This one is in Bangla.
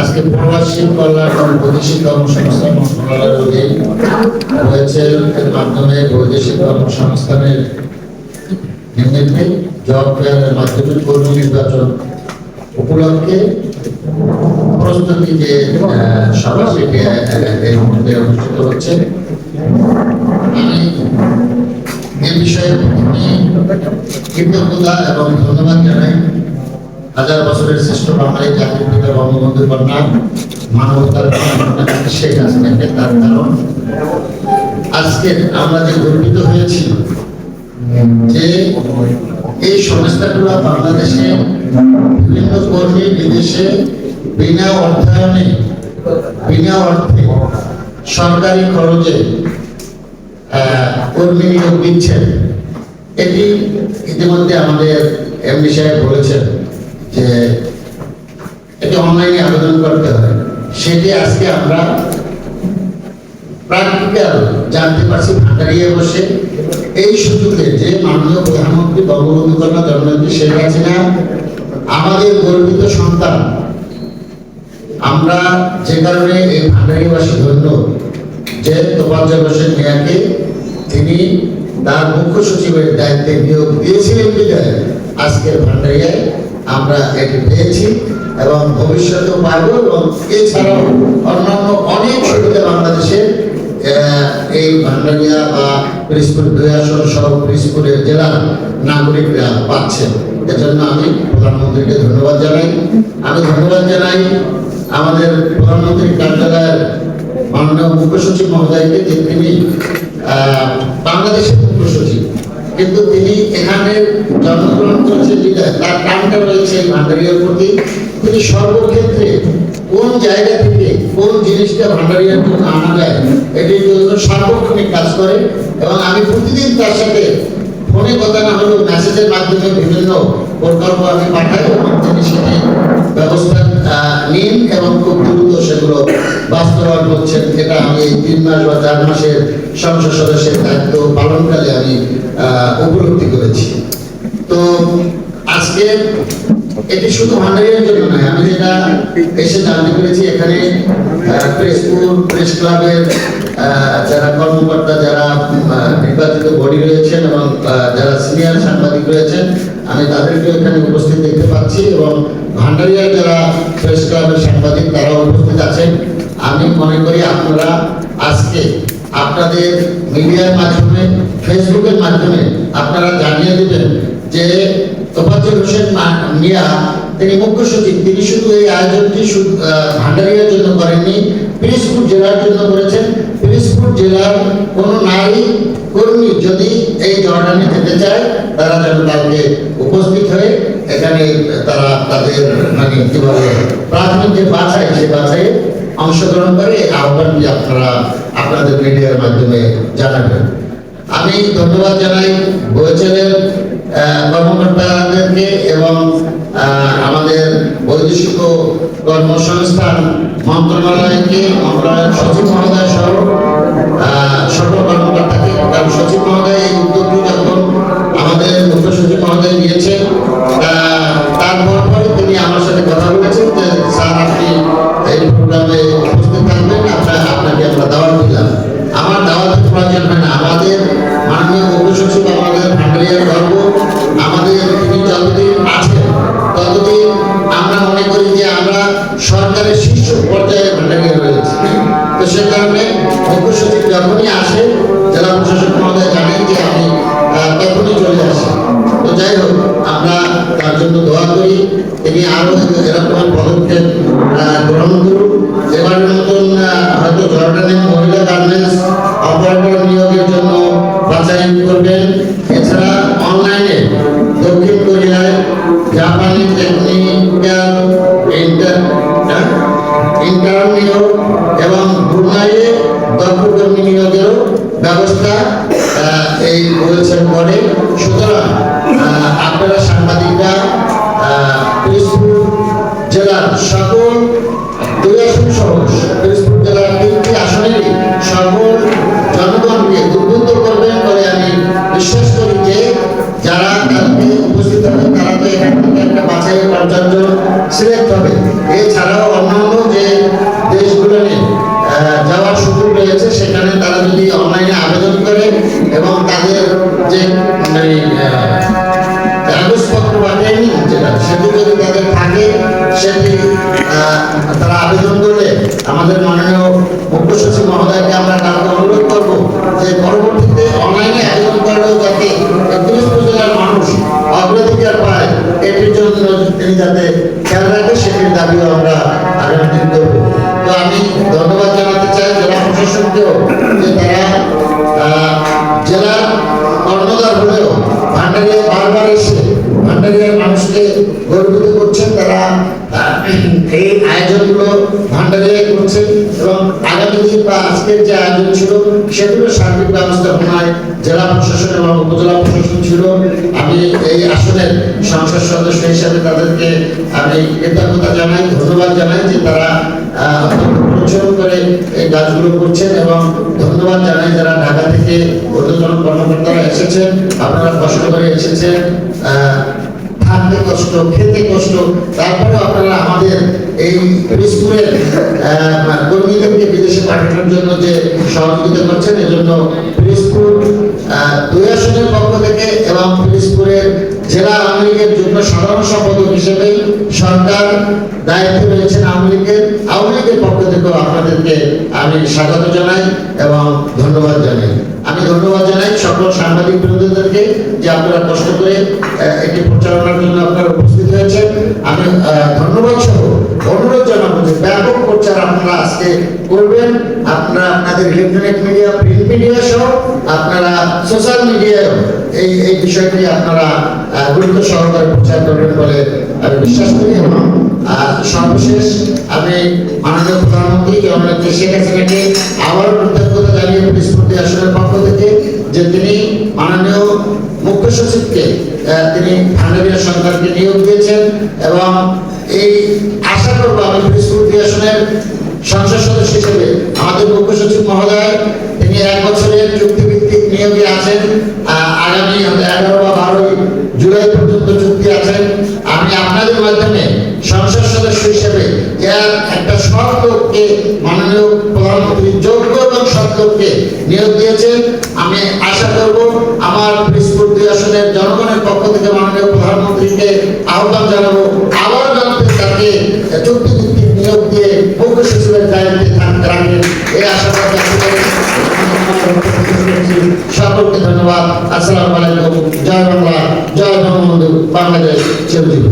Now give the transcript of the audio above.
আজকে প্রবাসী কল্যাণ বৈদেশিক কর্মসংস্থান মন্ত্রণালয়ের অধীন এর মাধ্যমে বৈদেশিক কর্মসংস্থানের নিমিত্তে জব ফেয়ারের মাধ্যমে কর্মী নির্বাচন উপলক্ষে প্রস্তুতি যে সভা সেটি এই মুহূর্তে অনুষ্ঠিত হচ্ছে। আমি এই বিষয়ে কৃতজ্ঞতা এবং ধন্যবাদ জানাই। হাজার বছরের শ্রেষ্ঠ বাঙালি জাতির পিতা বঙ্গবন্ধু কন্যা মানবতার শেখ হাসিনাকে তার কারণ। আজকে আমরা যে গর্বিত হয়েছি যে এই সংস্থাগুলো বাংলাদেশে বিভিন্ন কর্মী বিদেশে বিনা অর্থায়নে, বিনা অর্থে সরকারি খরচে কর্মী নিয়োগ দিচ্ছেন। এটি ইতিমধ্যে আমাদের এমডি সাহেব বলেছেন। যে এটি অনলাইনে আবেদন করতে হয়। সেটি আজকে আমরা প্র্যাকটিক্যাল জানতে পারছি ভান্ডারিয়ে বসে। এই সুযোগে যে মাননীয় প্রধানমন্ত্রী বঙ্গবন্ধু কন্যা জননেত্রী শেখ হাসিনা, আমাদের গর্বিত সন্তান। আমরা যে কারণে এই ভান্ডারিবাসী ধন্য, যে তোফাজ্জল হোসেন মিয়াকে তিনি তার মুখ্য সচিবের দায়িত্বে নিয়োগ দিয়েছিলেন বিদায়। আজকের ভান্ডারিয়ায় আমরা এটি পেয়েছি এবং ভবিষ্যতেও পাবো এবং এছাড়াও অন্যান্য অনেক সুবিধা বাংলাদেশের আহ, এই ভান্ডারিয়া বা পিরিজপুর দুই আসন সহ পিরিজপুরের জেলার নাগরিকরা পাচ্ছেন। এজন্য আমি প্রধানমন্ত্রীকে ধন্যবাদ জানাই। আমি ধন্যবাদ জানাই আমাদের প্রধানমন্ত্রীর কার্যালয়ের মাননীয় মুখ্য সচিব মহোদয়কে যে তিনি বাংলাদেশের মুখ্য সচিব কিন্তু তিনি এখানে জন্মগ্রহণ তার রয়েছে ভান্ডারিয়ার প্রতি। তিনি সর্বক্ষেত্রে কোন জায়গা থেকে কোন জিনিসটা ভান্ডারিয়ার জন্য আনা যায়, এটির জন্য সার্বক্ষণিক কাজ করে। এবং আমি প্রতিদিন তার সাথে ফোনে কথা না হলেও মেসেজের মাধ্যমে বিভিন্ন প্রকল্প আমি পাঠাই এবং তিনি সেটি ব্যবস্থা নিন এবং খুব দ্রুত সেগুলো বাস্তবায়ন করছেন এটা আমি তিন মাস বা চার মাসের সংসদ সদস্যের দায়িত্ব পালনকালে আমি উপলব্ধি করেছি। তো আজকে এটি শুধু ভান্ডারিয়ার জন্য নয়, আমি যেটা এসে জানতে পেরেছি এখানে প্রেসপুর প্রেস ক্লাবের যারা কর্মকর্তা, যারা নির্বাচিত বডি রয়েছেন এবং যারা সিনিয়র সাংবাদিক রয়েছেন আমি তাদেরকে এখানে উপস্থিত দেখতে পাচ্ছি এবং ভান্ডারিয়ার যারা প্রেস ক্লাবের সাংবাদিক তারা উপস্থিত আছেন। আমি মনে করি আপনারা আজকে আপনাদের মিডিয়ার মাধ্যমে, ফেসবুকের মাধ্যমে আপনারা জানিয়ে দেবেন যে তোফাজ্জল হোসেন মিয়া, তিনি মুখ্য সচিব, তিনি শুধু এই আয়োজনটি ভান্ডারিয়ার জন্য করেননি, পিরিজপুর জেলার জন্য করেছেন। পিরিজপুর জেলার কোনো নারী কর্মী যদি এই জর্ডানে যেতে চায়, তারা যেন কালকে উপস্থিত হয়ে এখানে তারা তাদের মানে কি বলে প্রাথমিক যে বাছাই সেই বাছাই অংশগ্রহণ করে এই আহ্বানটি আপনারা আপনাদের মিডিয়ার মাধ্যমে জানাবেন। আমি ধন্যবাদ জানাই বইচেলের কর্মকর্তাদেরকে এবং আমাদের বৈদেশিক কর্মসংস্থান মন্ত্রণালয়কে, মন্ত্রণালয়ের সচিব মহোদয় সহ সকল কর্মকর্তাকে কারণ সচিব মহোদয় এই উদ্যোগটি করি তিনি আরও এরকম পদক্ষেপ গ্রহণ করুন এবারের মতন আহ, হয়তো জর্ডানের মহিলা গার্মেন্টস অপারেটর নিয়োগের জন্য বাছাই করবেন। এছাড়া অনলাইনে দক্ষিণ কোরিয়ায় জাপানি টেকনিক্যাল ইন্টার ইন্টার্ন নিয়োগ এবং ব্রুনাইয়ে দক্ষ কর্মী নিয়োগেরও ব্যবস্থা এই বলেছেন পরে সুতরাং আপনারা জন সিলেক্ট হবে। তিনি যাতে খেয়াল রাখে, সেটির দাবিও আমরা আগামী দিন করব। তো আমি ধন্যবাদ জানাতে চাই জেলা প্রশাসনকেও যে তারা জেলার কর্ণধার হলেও ভান্ডারিয়া বারবার এসে, ভান্ডারিয়ার মানুষকে গর্বিত করছেন তারা আহ, এই আয়োজনগুলো ভান্ডারিয়ায় করছেন এবং আগামী দিন বা আজকের যে আয়োজন ছিল সেগুলো সার্বিক ব্যবস্থাপনায় জেলা প্রশাসন এবং উপজেলা প্রশাসন ছিল। আমি এই আসনের সংসদ সদস্য হিসাবে তাদেরকে আমি কৃতজ্ঞতা জানাই ধন্যবাদ জানাই যে তারা পরিশ্রম করে এই কাজগুলো করছেন এবং ধন্যবাদ জানাই যারা ঢাকা থেকে ঊর্ধ্বতন কর্মকর্তারা এসেছেন। আপনারা কষ্ট করে এসেছেন। আহ, থাকতে কষ্ট খেতে কষ্ট তারপরে আপনারা আমাদের এই পিরিজপুরের আহ, কর্মীদেরকে বিদেশে পাঠানোর জন্য যে সহযোগিতা করছেন এজন্য আহ, দুই আসনের পক্ষ থেকে এবং পিরিজপুরের জেলা আওয়ামী লীগের যুগ্ম সাধারণ সম্পাদক হিসেবে সরকার দায়িত্বে রয়েছেন আওয়ামী লীগের। আওয়ামী লীগের পক্ষ থেকেও আপনাদেরকে আমি স্বাগত জানাই এবং ধন্যবাদ জানাই। আমি ধন্যবাদ জানাই সকল সাংবাদিক বন্ধুদেরকে যে আপনারা কষ্ট করে এটি প্রচারণার জন্য আপনারা উপস্থিত হয়েছেন। আমি ধন্যবাদ সহ অনুরোধ জানাব যে ব্যাপক প্রচার আপনারা আজকে করবেন। আপনারা আপনাদের ইলেকট্রনিক মিডিয়া প্রিন্ট মিডিয়া সহ আপনারা সোশ্যাল মিডিয়ায় এই এই বিষয়টি আপনারা গুরুত্ব সহকারে প্রচার করবেন বলে আমি বিশ্বাস করি এবং সর্বশেষ আমি মাননীয় প্রধানমন্ত্রী জননেত্রী শেখ হাসিনাকে আবার কৃতজ্ঞতা জানিয়ে প্রতিশ্রুতি আসনের পক্ষ থেকে যে তিনি মাননীয় মুখ্য সচিবকে তিনি ভান্ডারিয়া সরকারকে নিয়োগ দিয়েছেন এবং এই আশা করব আমি প্রতিশ্রুতি আসনের সংসদ সদস্য হিসেবে আমাদের মুখ্য সচিব মহোদয়, তিনি এক বছরের চুক্তিভিত্তিক নিয়োগে আছেন আগামী এগারো বা বারোই জুলাই পর্যন্ত চুক্তি আছেন আমি আপনাদের মাধ্যমে সংসদ সদস্য হিসেবে যে একটা সৎ লোককে মাননীয় প্রধানমন্ত্রী যোগ্য এবং লোককে নিয়োগ দিয়েছেন। আমি আশা করব আমার পিসপুর দুই আসনের জনগণের পক্ষ থেকে মাননীয় প্রধানমন্ত্রীকে আহ্বান জানাব। আবার জানাতে তাকে চুক্তিভিত্তিক নিয়োগ দিয়ে মুখ্য সচিবের দায়িত্বে থাকতে রাখেন এই আশাবাদ সকলকে ধন্যবাদ। আসসালামু আলাইকুম। জয় বাংলা, জয় বঙ্গবন্ধু, বাংলাদেশ। চিরজীবী